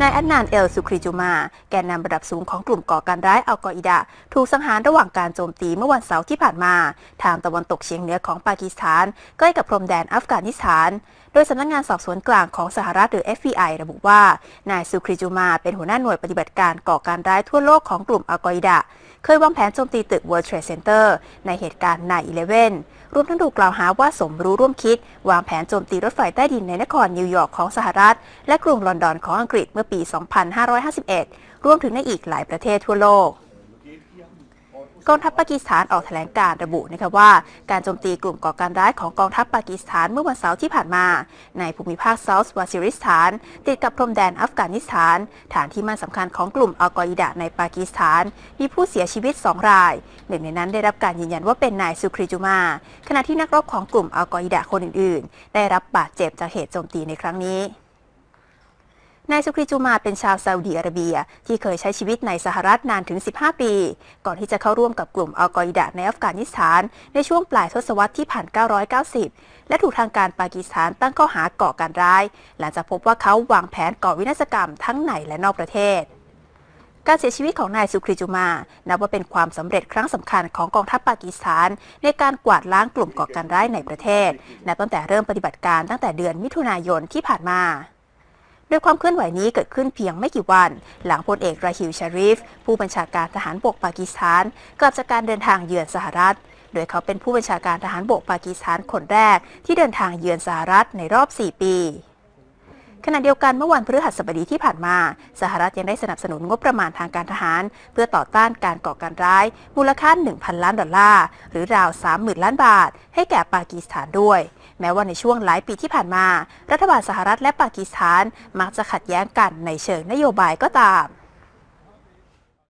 นายแอนนานเอลสุคริจูมา แกนนำระดับสูงของกลุ่มก่อการร้ายอัลกออิดะถูกสังหารระหว่างการโจมตีเมื่อวันเสาร์ที่ผ่านมา ทางตะวันตกเฉียงเหนือของปากีสถาน ใกล้กับพรมแดนอัฟกานิสถาน โดยสำนักงงานสอบสวนกลางของสหรัฐหรือ FBI ระบุว่า นายสุคริจูมา เป็นหัวหน้าหน่วยปฏิบัติการก่อการร้ายทั่วโลกของกลุ่มอัลกออิดะ เคยวางแผนโจมตีตึก World Trade Center ในเหตุการณ์ 9-11 รวมทั้งถูกกล่าวหาว่าสมรู้ร่วมคิด วางแผนโจมตีรถไฟใต้ดินในนครนิวยอร์กของสหรัฐ และกรุงลอนดอนของอังกฤษเมื่อปี 2551 รวมถึงในอีกหลายประเทศทั่วโลก กองทัพปากีสถานออกแถลงการระบุนะคะว่า การโจมตีกลุ่มก่อการร้ายของกองทัพปากีสถานเมื่อวันเสาร์ที่ผ่านมา ในภูมิภาคเซาท์วาซิริสถาน ติดกับพรมแดนอัฟกานิสถาน ฐานที่มั่นสำคัญของกลุ่มอัลกออิดะในปากีสถาน มีผู้เสียชีวิต 2 ราย หนึ่งในนั้นได้รับการยืนยันว่าเป็นนายสุคริจูมา ขณะที่นักรบของกลุ่มอัลกออิดะคนอื่นๆ ได้รับบาดเจ็บจากเหตุโจมตีในครั้งนี้ นายสุคริจูมาเป็นชาวซาอุดีอาระเบีย ที่เคยใช้ชีวิตในสหรัฐนานถึง 15 ปี ก่อนที่จะเข้าร่วมกับกลุ่มอัลกออิดะในอัฟกานิสถาน ในช่วงปลายทศวรรษที่1990 และถูกทางการปากีสถานตั้งข้อหาก่อการร้าย หลังจากพบว่าเขาวางแผนก่อวินาศกรรมทั้งในและนอกประเทศการเสียชีวิตของนายสุคริจูมา นับว่าเป็นความสำเร็จครั้งสำคัญของกองทัพปากีสถาน ในการกวาดล้างกลุ่มก่อการร้ายในประเทศ นับตั้งแต่เริ่มปฏิบัติการตั้งแต่เดือนมิถุนายนที่ผ่านมา โดยความเคลื่อนไหวนี้เกิดขึ้นเพียงไม่กี่วัน หลังพลเอกราฮิลชาริฟ ผู้บัญชาการทหารบกปากีสถานกลับจากการเดินทางเยือนสหรัฐ โดยเขาเป็นผู้บัญชาการทหารบกปากีสถานคนแรก ที่เดินทางเยือนสหรัฐในรอบ 4 ปีขณะเดียวกันเมื่อวันพฤหัสบดีที่ผ่านมา สหรัฐยังได้สนับสนุนงบประมาณทางการทหาร เพื่อต่อต้านการก่อการร้าย มูลค่า 1,000 ล้านดอลลาร์ หรือราว 30,000 ล้านบาท ให้แก่ปากีสถานด้วย แม้ว่าในช่วงหลายปีที่ผ่านมา รัฐบาลสหรัฐและปากีสถานมักจะขัดแย้งกันในเชิงนโยบายก็ตาม